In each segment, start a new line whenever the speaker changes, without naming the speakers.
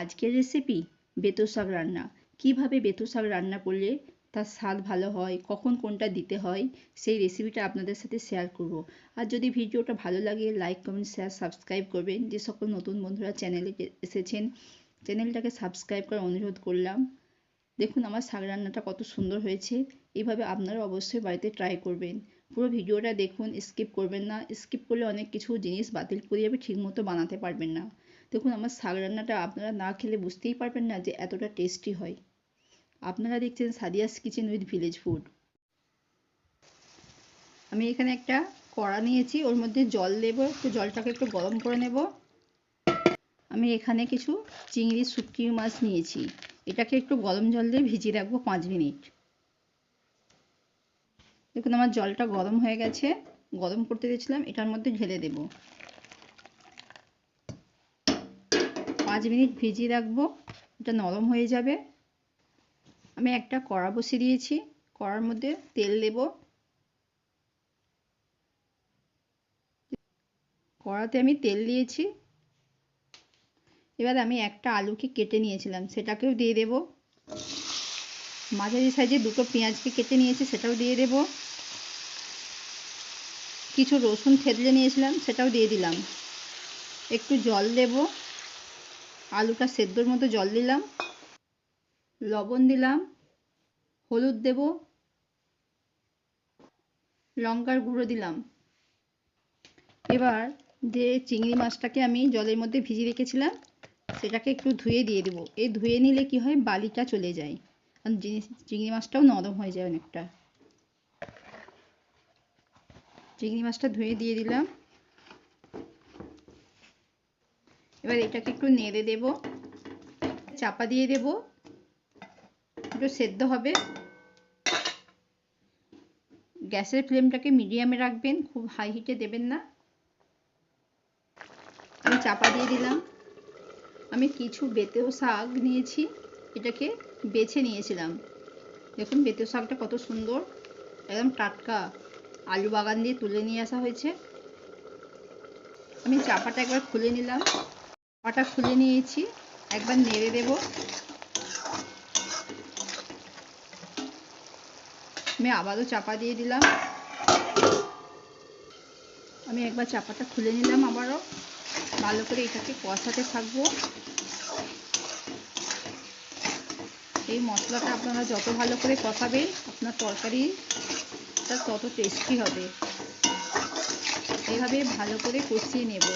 আজকের রেসিপি বেতো শাক রান্না। কীভাবে বেতো শাক রান্না করলে তার স্বাদ ভালো হয়? কখন কোনটা দিতে হয়? সেই রেসিপিটা আপনাদের সাথে শেয়ার করব। আর যদি ভিডিওটা ভালো লাগে লাইক কমেন্ট শেয়ার সাবস্ক্রাইব করবেন। যে সকল নতুন বন্ধুরা চ্যানেলে এসেছেন চ্যানেলটাকে সাবস্ক্রাইব করার অনুরোধ করলাম। দেখুন, আমার শাক রান্নাটা কত সুন্দর হয়েছে। এভাবে আপনারা অবশ্যই বাড়িতে ট্রাই করবেন। পুরো ভিডিওটা দেখুন স্কিপ করবেন না। স্কিপ করলে অনেক কিছু জিনিস বাতিল করে যাবে ঠিকমতো বানাতে পারবেন না। দেখুন, আমার শাক রান্নাটা আপনারা না খেলে বুঝতেই পারবেন না যে এতটা টেস্টি হয়। আপনারা দেখছেন Sadia's kitchen with village food আমি এখানে একটা কড়া নিয়েছি, ওর মধ্যে জল দেবো, একটু জলটাকে একটু গরম করে নেব। আমি এখানে কিছু চিংড়ি শুটকি মাছ নিয়েছি, এটাকে একটু গরম জল দিয়ে ভিজিয়ে রাখব পাঁচ মিনিট। দেখুন, আমার জলটা গরম হয়ে গেছে, গরম করতে দিয়েছিলাম, এটার মধ্যে ঢেলে দেব। পাঁচ মিনিট ভিজিয়ে রাখব। এটা নরম হয়ে যাবে। আমি একটা কড়া বসিয়ে দিয়েছি। কড়ার মধ্যে তেল দেব। কড়াতে আমি তেল দিয়েছি। এবার আমি একটা আলুকে কেটে নিয়েছিলাম, সেটাকেও দিয়ে দেব। মাঝারি সাইজে দুটো পেঁয়াজকে কেটে নিয়েছি, সেটাও দিয়ে দেব। কিছু রসুন থেতলে নিয়েছিলাম, সেটাও দিয়ে দিলাম। একটু জল দেব। আলুটা সেদ্ধর মতো জল দিলাম, লবণ দিলাম, হলুদ দেব, লঙ্কার গুঁড়ো দিলাম। এবার যে চিংড়ি মাছটাকে আমি জলের মধ্যে ভিজিয়ে রেখেছিলাম, সেটাকে একটু ধুয়ে দিয়ে দেবো। এই ধুয়ে নিলে কি হয়, বালিটা চলে যায়। আর চিংড়ি মাছটাও নরম হয়ে যায় অনেকটা। চিংড়ি মাছটা ধুয়ে দিয়ে দিলাম। এবার এটাকে একটু নেড়ে দেব, চাপা দিয়ে দেব একটু সেদ্ধ হবে। গ্যাসের ফ্লেমটাকে মিডিয়ামে রাখবেন, খুব হাই হিটে দেবেন না। আমি চাপা দিয়ে দিলাম। আমি কিছু বেতেও শাক নিয়েছি, এটাকে বেছে নিয়েছিলাম। দেখুন বেতেও শাকটা কত সুন্দর, একদম টাটকা। আলু বাগান দিয়ে তুলে নিয়ে আসা হয়েছে। আমি চাপাটা একবার খুলে নিলাম। চাপাটা খুলে নিয়েছি, একবার নেড়ে দেব। আমি আবারও চাপা দিয়ে দিলাম। আমি একবার চাপাটা খুলে নিলাম আবারও। ভালো করে এটাকে কষাতে থাকব। এই মশলাটা আপনারা যত ভালো করে কষাবেন, আপনার তরকারিটা তত টেস্টি হবে। এইভাবে ভালো করে কষিয়ে নেব।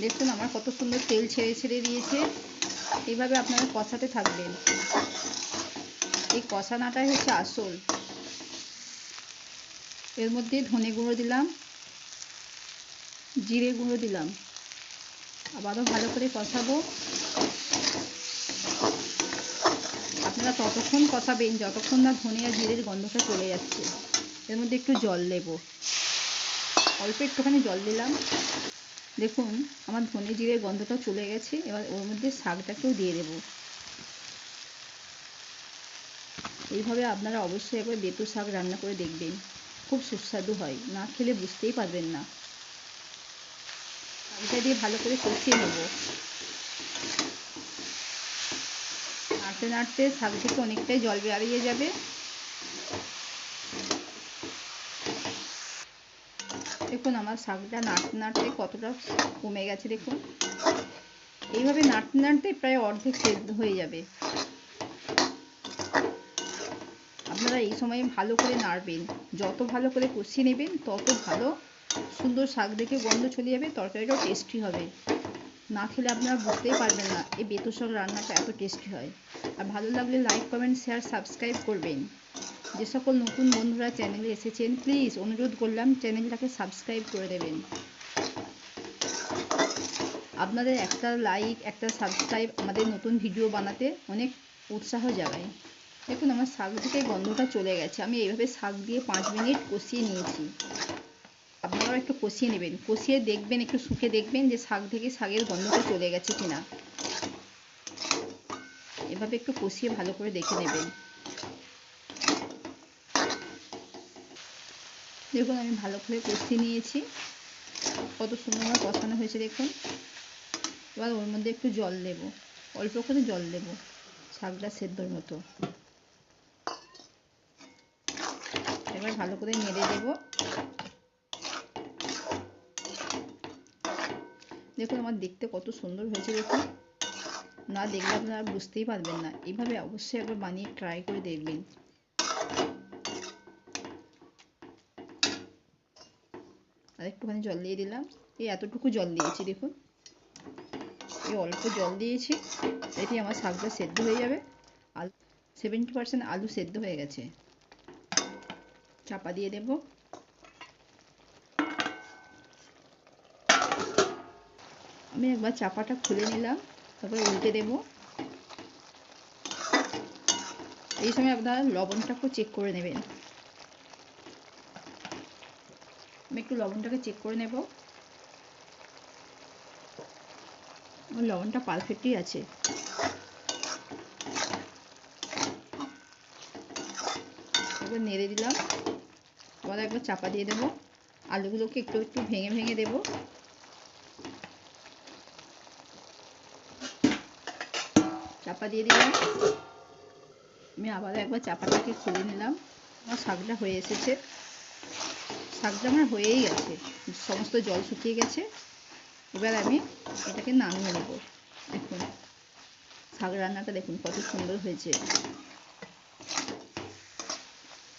দেখুন আমার কত সুন্দর তেল ছেড়ে ছেড়ে দিয়েছে। এইভাবে আপনারা কষাতে থাকবেন। এই কষানাটাই হচ্ছে আসল। এর মধ্যে ধনে গুঁড়ো দিলাম, জিরে গুঁড়ো দিলাম। আবারও ভালো করে কষাবো। আপনারা ততক্ষণ কষাবেন, যতক্ষণ না ধনে আর জিরের গন্ধটা চলে যাচ্ছে। এর মধ্যে একটু জল দেব। অল্প একটুখানি জল দিলাম। দেখুন, আমার ধনে জিরের গন্ধটা চলে গেছে, এবার ওর মধ্যে শাকটাকেও দিয়ে দেব। এইভাবে আপনারা অবশ্যই একবার বেতু শাক রান্না করে দেখবেন। খুব সুস্বাদু হয়, না খেলে বুঝতেই পারবেন না। এটা দিয়ে ভালো করে কষিয়ে নেব। নাড়তে নাড়তে শাক থেকে অনেকটাই জল বেরিয়ে যাবে। দেখুন, আমার শাকটা নাড়তে নাড়তে কতটা কমে গেছে দেখুন। এইভাবে নাড়তে নাড়তে প্রায় অর্ধেক সেদ্ধ হয়ে যাবে। আপনারা এই সময় ভালো করে নাড়বেন। যত ভালো করে কষিয়ে নেবেন, তত ভালো সুন্দর শাক দেখে গন্ধ চলে যাবে, তরকারিটাও টেস্টি হবে। না খেলে আপনারা বুঝতেই পারবেন না এই বেতো শাক রান্নাটা এত টেস্টি হয়। আর ভালো লাগলে লাইক কমেন্ট শেয়ার সাবস্ক্রাইব করবেন। যে সকল নতুন বন্ধুরা চ্যানেলে এসেছেন প্লিজ অনুরোধ করলাম চ্যানেলটাকে সাবস্ক্রাইব করে দেবেন। আপনাদের একটা লাইক একটা সাবস্ক্রাইব আমাদের নতুন ভিডিও বানাতে অনেক উৎসাহ জাগায়। দেখুন, আমার শাক থেকে গন্ধটা চলে গেছে। আমি এইভাবে শাক দিয়ে পাঁচ মিনিট কষিয়ে নিয়েছি। আপনারাও একটু কষিয়ে নেবেন। কষিয়ে দেখবেন, একটু শুকে দেখবেন যে শাক থেকে শাকের গন্ধটা চলে গেছে কিনা। এভাবে একটু কষিয়ে ভালো করে দেখে নেবেন। দেখুন আমি ভালো করে কষিয়ে নিয়েছি। কত সুন্দর কষানো হয়েছে দেখুন। এবার ওর মধ্যে একটু জল দেব। অল্প করে জল দেব শাকটা সেদ্ধর মতো। এবার ভালো করে নেড়ে দেব। দেখুন আমার দেখতে কত সুন্দর হয়েছে দেখুন। না দেখলে আপনারা বুঝতেই পারবেন না। এইভাবে অবশ্যই একবার বানিয়ে ট্রাই করে দেখবেন। আর একটুখানি জল দিয়ে দিলাম। এই এতটুকু জল দিয়েছি, দেখুন। এই অল্প জল দিয়েছি এটি আমার শাকটা সেদ্ধ হয়ে যাবে। আলু সেভেন্টি পার্সেন্ট আলু সেদ্ধ হয়ে গেছে। চাপা দিয়ে দেব। আমি একবার চাপাটা খুলে নিলাম, তারপরে উল্টে দেব। এই সময় আপনারা লবণটাকেও চেক করে নেবেন। আমি একটু লবণটাকে চেক করে নেব। লবণটা পারফেক্টই আছে। এবার নেড়ে দিলাম। আবার একবার চাপা দিয়ে দেবো। আলুগুলোকে একটু একটু ভেঙে ভেঙে দেবো। চাপা দিয়ে দিলাম। আমি আবার একবার চাপাটাকে খুলে নিলাম। আমার শাকটা হয়ে এসেছে। শাকটা আমার হয়েই গেছে। সমস্ত জল শুকিয়ে গেছে। এবার আমি এটাকে নামিয়ে নেব। দেখুন, শাক রান্নাটা দেখুন কত সুন্দর হয়েছে।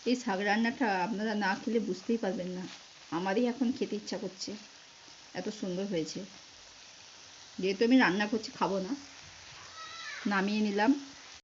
এই শাক রান্নাটা আপনারা না খেলে বুঝতেই পারবেন না। আমারই এখন খেতে ইচ্ছা করছে। এত সুন্দর হয়েছে। যেহেতু আমি রান্না করছি, খাব না। নামিয়ে নিলাম।